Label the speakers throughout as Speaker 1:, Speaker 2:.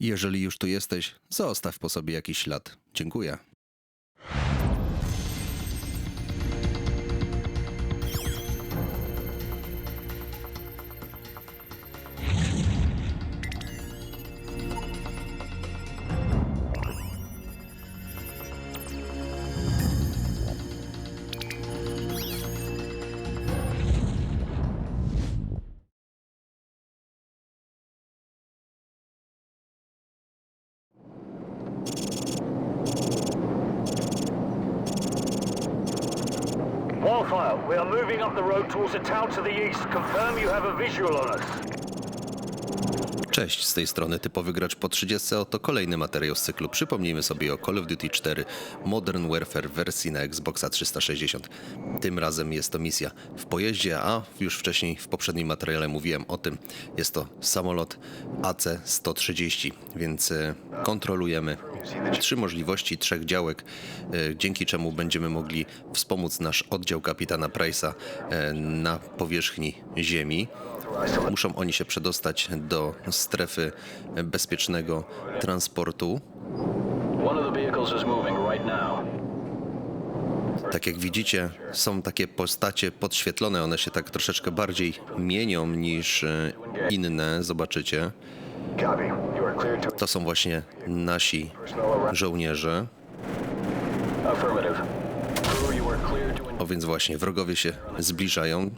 Speaker 1: Jeżeli już tu jesteś, zostaw po sobie jakiś ślad. Dziękuję.
Speaker 2: Wildfire, we are moving up the road towards a town to the east. Confirm you have a visual on us.
Speaker 1: Cześć, z tej strony typowy gracz po 30. Oto kolejny materiał z cyklu. Przypomnijmy sobie o Call of Duty 4 Modern Warfare wersji na Xboxa 360. Tym razem jest to misja w pojeździe, a już wcześniej w poprzednim materiale mówiłem o tym. Jest to samolot AC-130, więc e, kontrolujemy trzy możliwości, trzech działek, e, dzięki czemu będziemy mogli wspomóc nasz oddział kapitana Price'a e, na powierzchni Ziemi. Muszą oni się przedostać do strefy bezpiecznego transportu. Tak jak widzicie, są takie postacie podświetlone, one się tak troszeczkę bardziej mienią niż e, inne, zobaczycie.
Speaker 3: To
Speaker 1: są właśnie nasi żołnierze. O więc właśnie wrogowie się zbliżają.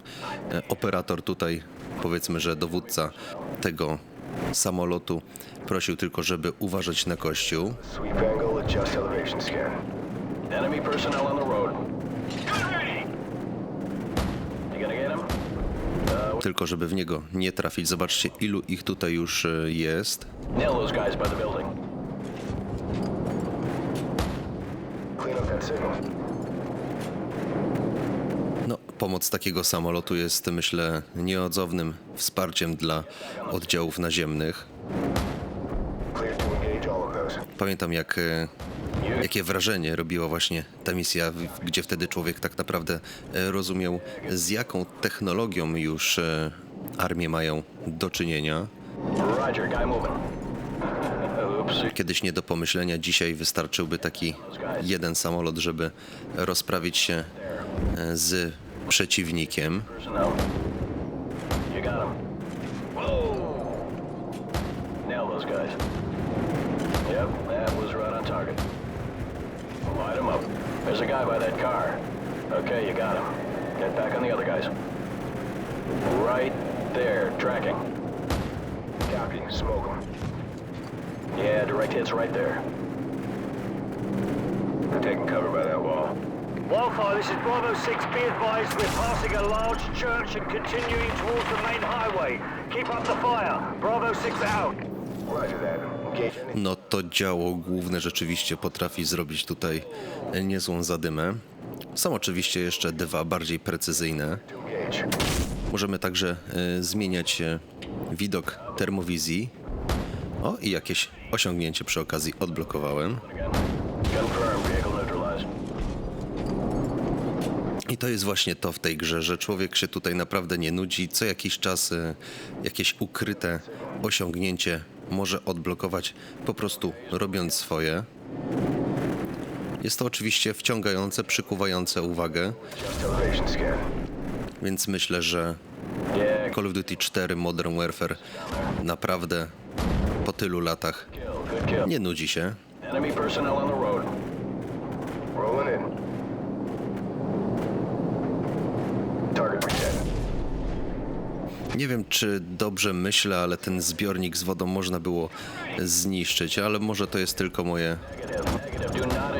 Speaker 1: E, Operator tutaj, powiedzmy, że dowódca tego samolotu prosił tylko, żeby uważać na kościół.
Speaker 3: sweep angle, adjust elevation scan.
Speaker 4: enemy personnel on the road. You gonna get him?
Speaker 1: Tylko żeby w niego nie trafić. Zobaczcie, ilu ich tutaj już e, jest. No, pomoc takiego samolotu jest, myślę, nieodzownym wsparciem dla oddziałów naziemnych. Pamiętam, jak, e, jakie wrażenie robiła właśnie ta misja, gdzie wtedy człowiek tak naprawdę e, rozumiał, z jaką technologią już e, armie mają do czynienia. Kiedyś nie do pomyślenia, dzisiaj wystarczyłby taki jeden samolot, żeby rozprawić się e, z przeciwnikiem.
Speaker 4: Yep, that was right on target. Light him up. There's a guy by that car. Okay, you got him. Get back on the other guys. Right there, tracking.
Speaker 3: Copy. Smoke them.
Speaker 4: Yeah, direct hit's right there.
Speaker 3: They're taking cover by that wall.
Speaker 2: Wildfire, this is Bravo 6. Be advised we're passing a large church and continuing towards the main highway. Keep up the fire. Bravo 6 out.
Speaker 3: Roger that.
Speaker 1: No to działo główne rzeczywiście potrafi zrobić tutaj niezłą zadymę. Są oczywiście jeszcze dwa bardziej precyzyjne. Możemy także e, zmieniać e, widok termowizji. O, i jakieś osiągnięcie przy okazji odblokowałem. I to jest właśnie to w tej grze, że człowiek się tutaj naprawdę nie nudzi. Co jakiś czas e, jakieś ukryte osiągnięcie może odblokować po prostu robiąc swoje. Jest to oczywiście wciągające, przykuwające uwagę, więc myślę, że Call of Duty 4 Modern Warfare naprawdę po tylu latach nie nudzi się.
Speaker 4: Enemy personnel on the road.
Speaker 3: Rolling in. Target reset.
Speaker 1: Nie wiem, czy dobrze myślę, ale ten zbiornik z wodą można było zniszczyć, ale może to jest tylko moje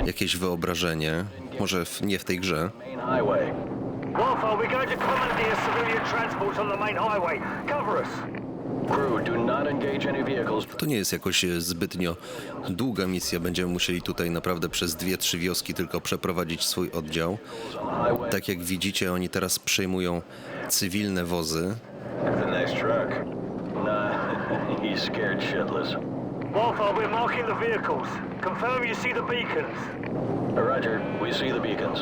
Speaker 1: jakieś wyobrażenie. Może w, nie w tej grze.
Speaker 2: Wildfire, we're going to commandeer civilian transports on the main highway. Cover us.
Speaker 1: To nie jest jakoś e, zbytnio długa misja. Będziemy musieli tutaj naprawdę przez dwie, trzy wioski tylko przeprowadzić swój oddział. Tak jak widzicie, oni teraz przejmują cywilne wozy.
Speaker 3: The next truck.
Speaker 4: Nah, he's scared shitless.
Speaker 2: Wildfire, we're marking the vehicles. Confirm you see the beacons.
Speaker 4: Roger, we see the beacons.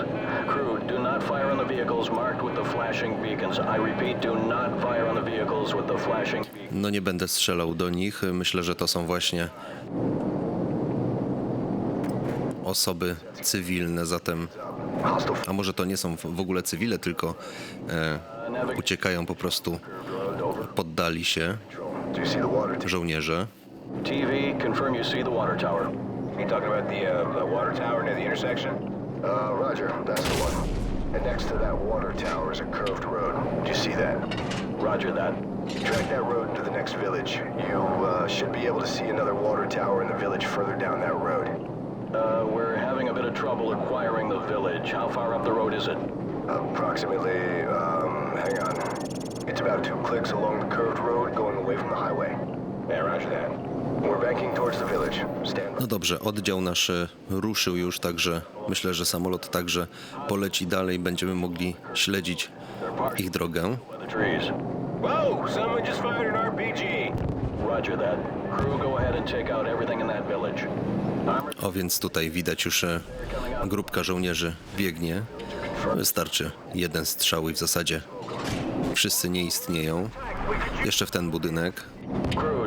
Speaker 4: Crew, do not fire on the vehicles marked with the flashing beacons. I repeat, do not fire on the vehicles with the flashing beacons.
Speaker 1: No nie będę strzelał do nich. Myślę, że to są właśnie osoby cywilne, zatem a może to nie są w ogóle cywile, tylko e, uciekają po prostu, poddali się żołnierze.
Speaker 4: TV, confirm you see the water tower.
Speaker 3: you talking about the, uh, the water tower near the intersection? Uh, Roger, that's the one. And next to that water tower is a curved road. Do you see that?
Speaker 4: Roger that.
Speaker 3: Track that road into the next village. You uh, should be able to see another water tower in the village further down that road.
Speaker 4: Uh, we're having a bit of trouble acquiring the village. How far up the road is it?
Speaker 3: Approximately, um, hang on. It's about two clicks along the curved road going away from the highway.
Speaker 1: No dobrze, oddział nasz e, ruszył już, także myślę, że samolot także poleci dalej. Będziemy mogli śledzić ich drogę.
Speaker 4: By the trees.
Speaker 3: Whoa! Someone just fired an RPG!
Speaker 4: Roger that. Crew, go ahead and take out everything in that village. Armored
Speaker 1: O więc tutaj widać już e, grupka żołnierzy biegnie. Wystarczy jeden strzał i w zasadzie wszyscy nie istnieją. Jeszcze w ten budynek.
Speaker 4: crew,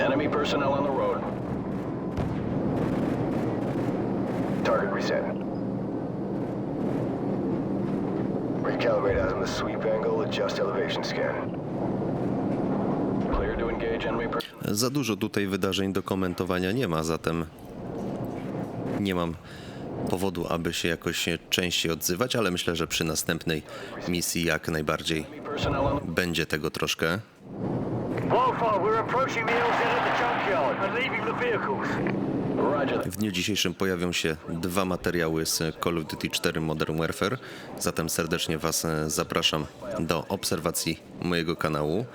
Speaker 4: Enemy personnel on the road.
Speaker 3: Target reset. Recalibrate on the sweep angle, adjust elevation scan.
Speaker 4: Clear to engage enemy personnel.
Speaker 1: Za dużo tutaj wydarzeń do komentowania nie ma, zatem nie mam powodu, aby się jakoś częściej odzywać, ale myślę, że przy następnej misji jak najbardziej będzie tego troszkę. W dniu dzisiejszym pojawią się dwa materiały z Call of Duty 4 Modern Warfare, zatem serdecznie Was e, zapraszam do obserwacji mojego kanału.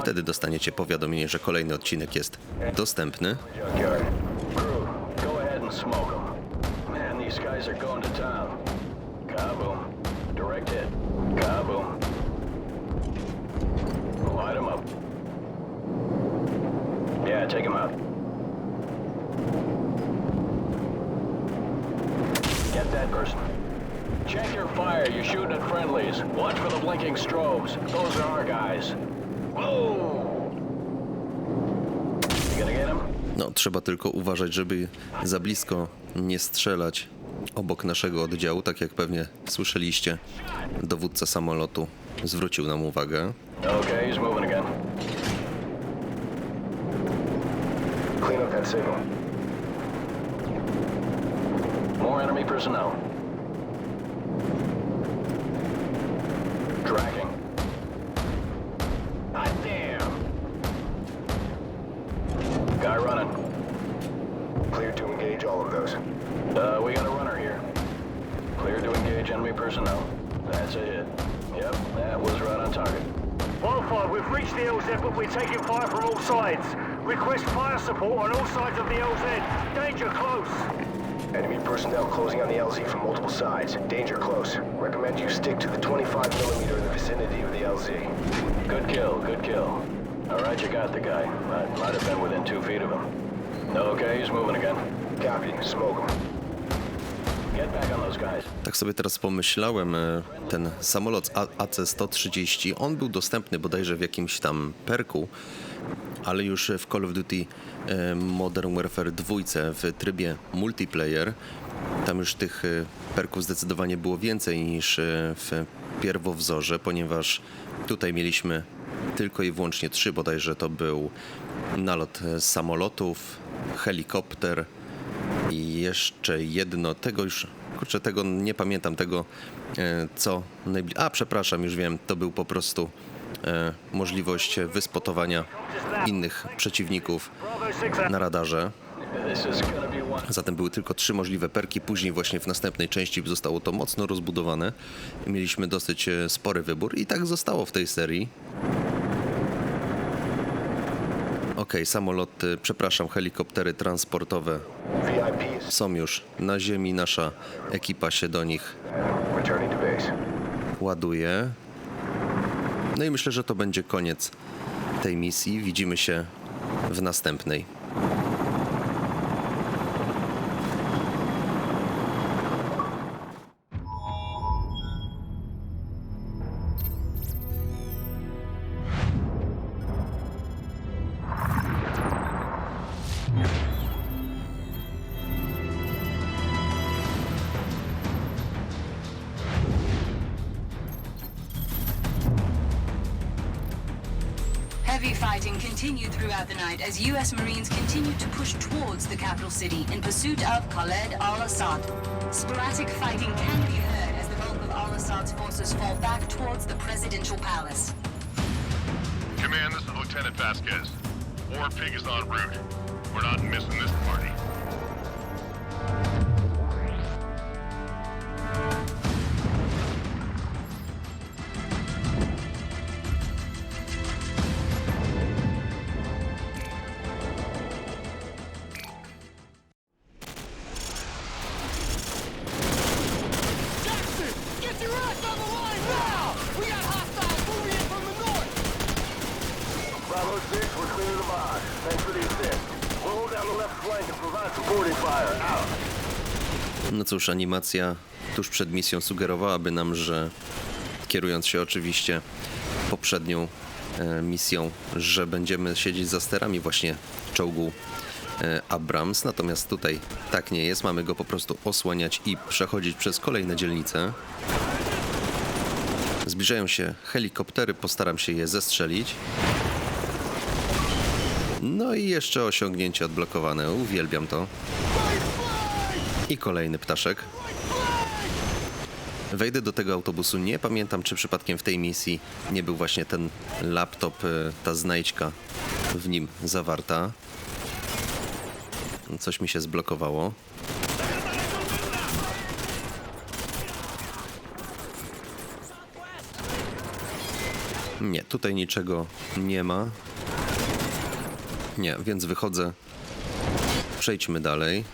Speaker 1: Wtedy dostaniecie powiadomienie, że kolejny odcinek jest dostępny.
Speaker 4: Man, these guys are going take them out. Get that person. Check your fire. You're shooting at friendlies. Watch for the blinking strobes. Those are our guys. Whoa! You gonna get him?
Speaker 1: No, trzeba tylko uważać, żeby za blisko nie strzelać obok naszego oddziału, tak jak pewnie słyszeliście. Dowódca samolotu zwrócił nam uwagę.
Speaker 4: Okay,
Speaker 3: signal.
Speaker 4: More enemy personnel. Tracking.
Speaker 3: Hot damn!
Speaker 4: Guy running.
Speaker 3: Clear to engage all of those.
Speaker 4: Uh, we got a runner here. Clear to engage enemy personnel. That's a hit. Yep, that was right on target.
Speaker 2: Wildfire, we've reached the LZ, but we're taking fire from all sides. Request fire support on all sides of the LZ. Danger close.
Speaker 3: Enemy personnel closing on the LZ from multiple sides. Danger close. Recommend you stick to the 25 millimeter in the vicinity of the LZ.
Speaker 4: Good kill, good kill. All right, you got the guy. Might, might have been within two feet of him. Okay, he's moving again.
Speaker 3: Copy. Smoke them.
Speaker 1: Tak sobie teraz pomyślałem, e, ten samolot A- AC-130, on był dostępny bodajże w jakimś tam perku, ale już w Call of Duty e, Modern Warfare 2 w trybie multiplayer, tam już tych e, perków zdecydowanie było więcej niż w pierwowzorze, ponieważ tutaj mieliśmy tylko i wyłącznie trzy, bodajże to był nalot samolotów, helikopter, i jeszcze jedno, tego już, kurczę, tego nie pamiętam, tego e, co najbliżej. A, przepraszam, już wiem, to był po prostu e, możliwość wyspotowania innych przeciwników
Speaker 2: Bravo 6
Speaker 1: na radarze. Zatem były tylko trzy możliwe perki, później właśnie w następnej części zostało to mocno rozbudowane. Mieliśmy dosyć e, spory wybór i tak zostało w tej serii. Okej, samoloty, przepraszam, helikoptery transportowe są już na ziemi. Nasza ekipa się do nich ładuje. No i myślę, że to będzie koniec tej misji. Widzimy się w następnej.
Speaker 5: Heavy fighting continued throughout the night as U.S. Marines continued to push towards the capital city in pursuit of Khaled al-Assad. Sporadic fighting can be heard as the bulk of al-Assad's forces fall back towards the presidential palace.
Speaker 6: Command, this is Lieutenant Vasquez. War Pig is en route. We're not missing this party.
Speaker 1: No cóż, animacja tuż przed misją sugerowałaby nam, że kierując się oczywiście poprzednią e, misją, że będziemy siedzieć za sterami właśnie czołgu e, Abrams. Natomiast tutaj tak nie jest. Mamy go po prostu osłaniać i przechodzić przez kolejne dzielnice. Zbliżają się helikoptery, postaram się je zestrzelić. No i jeszcze osiągnięcie odblokowane. Uwielbiam to. I kolejny ptaszek. Wejdę do tego autobusu. Nie pamiętam, czy przypadkiem w tej misji nie był właśnie ten laptop, e, ta znajdźka w nim zawarta. Coś mi się zblokowało. Nie, tutaj niczego nie ma. Nie, więc wychodzę. Przejdźmy dalej.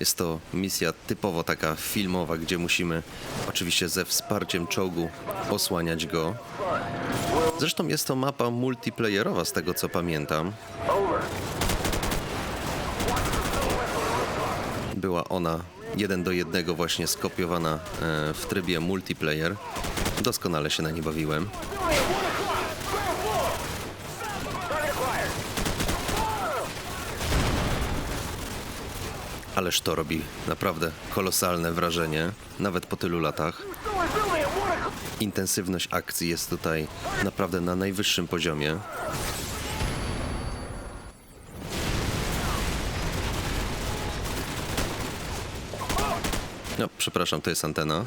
Speaker 1: Jest to misja typowo taka filmowa, gdzie musimy oczywiście ze wsparciem czołgu osłaniać go. Zresztą jest to mapa multiplayerowa z tego co pamiętam. Była ona jeden do jednego właśnie skopiowana e, w trybie multiplayer. Doskonale się na nie bawiłem. Ależ to robi naprawdę kolosalne wrażenie, nawet po tylu latach. Intensywność akcji jest tutaj naprawdę na najwyższym poziomie. No, przepraszam, to jest antena.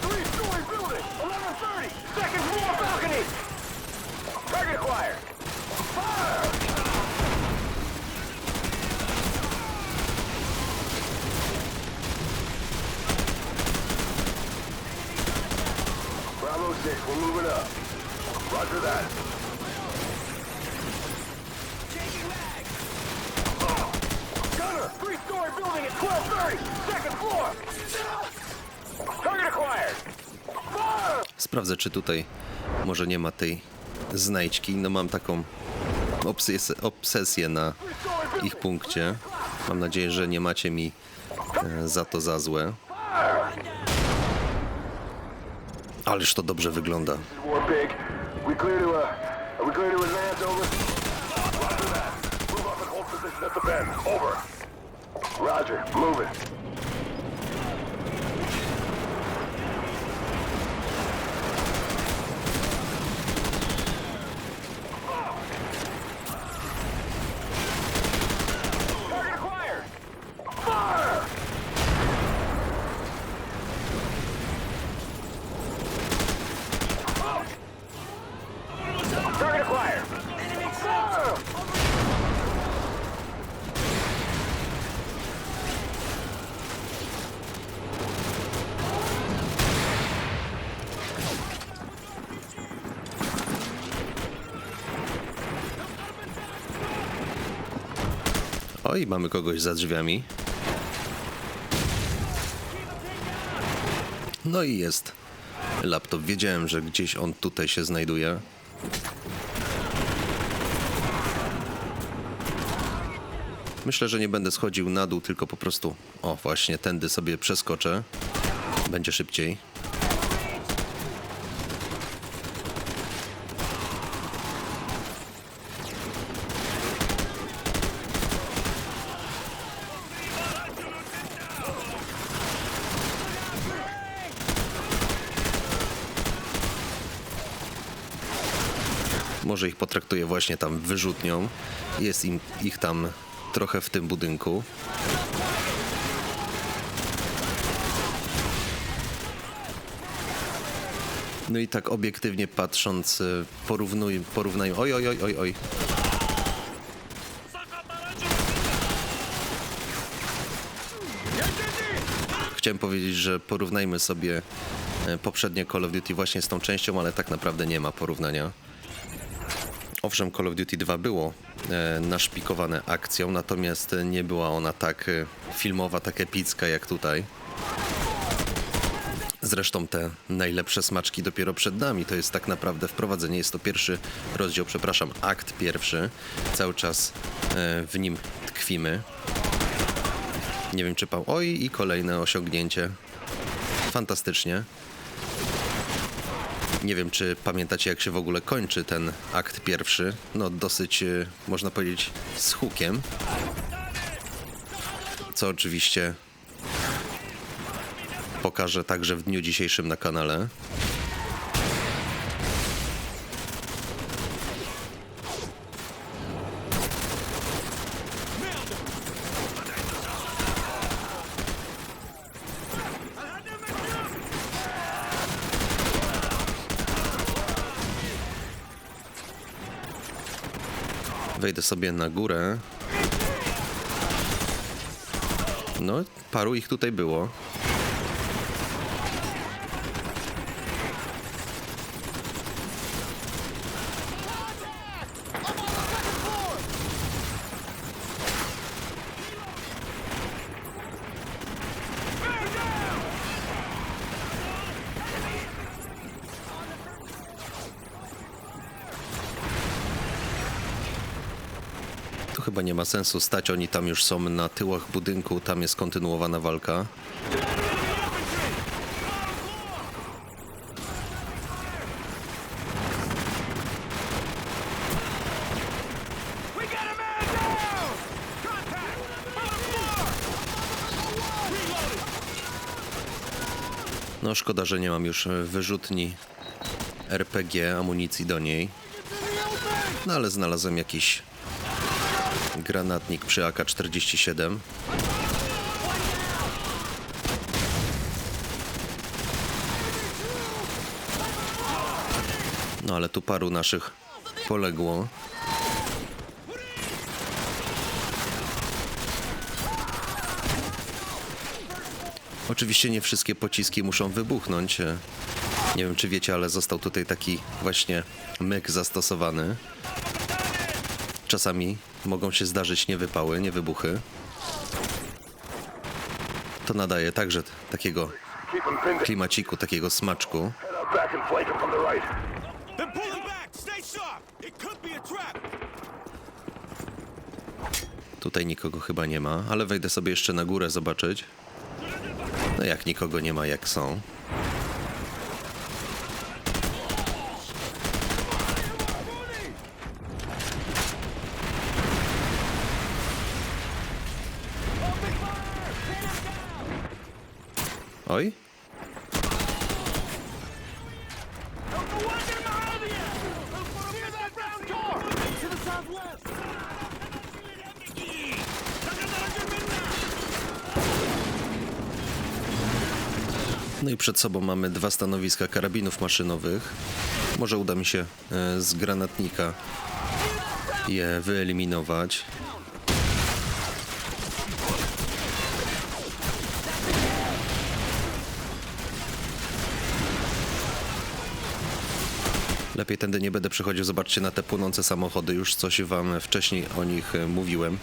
Speaker 2: Three-story building. 1130. Second floor balcony. Target acquired. Bravo 6, we're moving up. Roger that. Gunner, three-story building at 1230. Second floor. Target acquired. Fire!
Speaker 1: Sprawdzę, czy tutaj może nie ma tej znajdźki. No mam taką obsesję, obsesję na ich punkcie. Mam nadzieję, że nie macie mi e, za to za złe. Ależ to dobrze wygląda.
Speaker 2: War Pig. We clear to, uh, are we clear to advance, over? Roger that. Move up and hold position at the bend. Over. Roger, moving.
Speaker 1: Oj, mamy kogoś za drzwiami. No i jest laptop. Wiedziałem, że gdzieś on tutaj się znajduje. Myślę, że nie będę schodził na dół, tylko po prostu, o właśnie, tędy sobie przeskoczę. Będzie szybciej. Może ich potraktuję właśnie tam wyrzutnią. Jest im, ich tam trochę w tym budynku. No i tak obiektywnie patrząc, y, porównuj, porównają. Oj, oj, oj, oj, oj. Chciałem powiedzieć, że porównajmy sobie e, poprzednie Call of Duty właśnie z tą częścią, ale tak naprawdę nie ma porównania. Owszem, Call of Duty 2 było e, naszpikowane akcją, natomiast nie była ona tak e, filmowa, tak epicka jak tutaj. Zresztą te najlepsze smaczki dopiero przed nami. To jest tak naprawdę wprowadzenie. Jest to pierwszy rozdział, przepraszam, akt pierwszy. Cały czas e, w nim tkwimy. Nie wiem, czy pan. Oj, i kolejne osiągnięcie. Fantastycznie. Nie wiem, czy pamiętacie, jak się w ogóle kończy ten akt pierwszy. No, dosyć, e, można powiedzieć, z hukiem. Co oczywiście pokażę także w dniu dzisiejszym na kanale. Wejdę sobie na górę. No, paru ich tutaj było. Chyba nie ma sensu stać, oni tam już są na tyłach budynku, tam jest kontynuowana walka. No szkoda, że nie mam już wyrzutni RPG, amunicji do niej. No ale znalazłem jakiś granatnik przy AK-47. No ale tu paru naszych poległo. Oczywiście nie wszystkie pociski muszą wybuchnąć. Nie wiem, czy wiecie, ale został tutaj taki właśnie myk zastosowany. Czasami mogą się zdarzyć niewypały, niewybuchy. To nadaje także takiego klimaciku, takiego smaczku. Tutaj nikogo chyba nie ma, ale wejdę sobie jeszcze na górę zobaczyć. No jak nikogo nie ma, jak są. No i przed sobą mamy dwa stanowiska karabinów maszynowych. Może uda mi się e, z granatnika je wyeliminować. Lepiej tędy nie będę przechodził. Zobaczcie na te płonące samochody. Już coś wam wcześniej o nich e, mówiłem.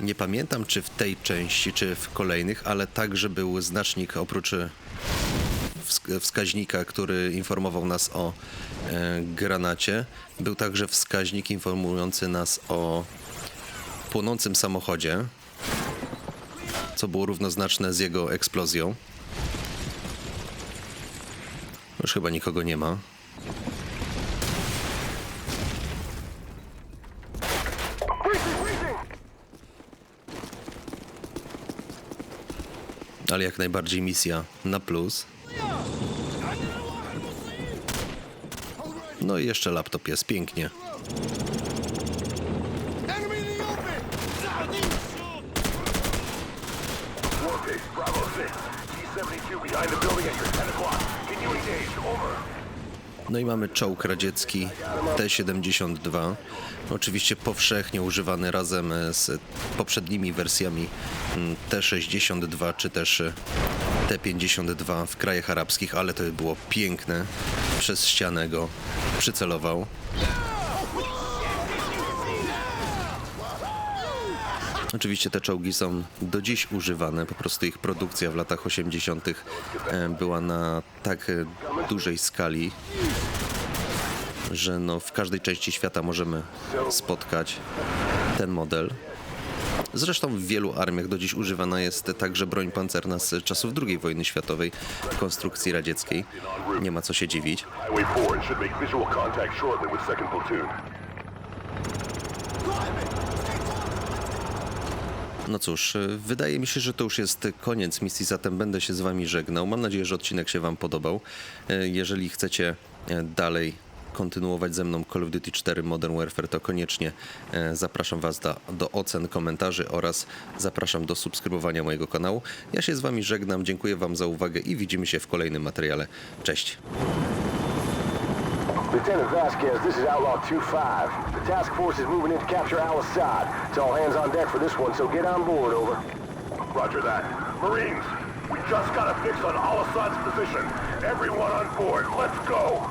Speaker 1: Nie pamiętam, czy w tej części, czy w kolejnych, ale także był znacznik oprócz e, wsk- wskaźnika, który informował nas o e, granacie. Był także wskaźnik informujący nas o płonącym samochodzie, co było równoznaczne z jego eksplozją. Już chyba nikogo nie ma. Ale jak najbardziej misja na plus. No i jeszcze laptop jest pięknie.
Speaker 7: Enemy in the open! Southeast!
Speaker 2: Warpace, Bravo 6. T-72 behind the building at your 10 o'clock. Can you engage? Over.
Speaker 1: No i mamy czołg radziecki T-72. Oczywiście powszechnie używany razem z poprzednimi wersjami mm, T-62 czy też e, T-52 w krajach arabskich, ale to było piękne. Przez ścianę go przycelował. Oczywiście te czołgi są do dziś używane, po prostu ich produkcja w latach 80. e, była na tak e, dużej skali, że no w każdej części świata możemy spotkać ten model. Zresztą w wielu armiach do dziś używana jest także broń pancerna z czasów II wojny światowej w konstrukcji radzieckiej. Nie ma co się dziwić. No cóż, e, wydaje mi się, że to już jest koniec misji, zatem będę się z Wami żegnał. Mam nadzieję, że odcinek się Wam podobał. E, Jeżeli chcecie e, dalej kontynuować ze mną Call of Duty 4 Modern Warfare, to koniecznie zapraszam Was do, do ocen, komentarzy oraz zapraszam do subskrybowania mojego kanału. Ja się z Wami żegnam, dziękuję Wam za uwagę i widzimy się w kolejnym materiale. Cześć!
Speaker 2: Lieutenant Vasquez, this is Outlaw 2-5. The task force is moving in to capture Al Assad. It's all hands on deck for this one, so get on board, over. Roger that. Marines, we just got a fix on Al Assad's position. Everyone on board, let's go!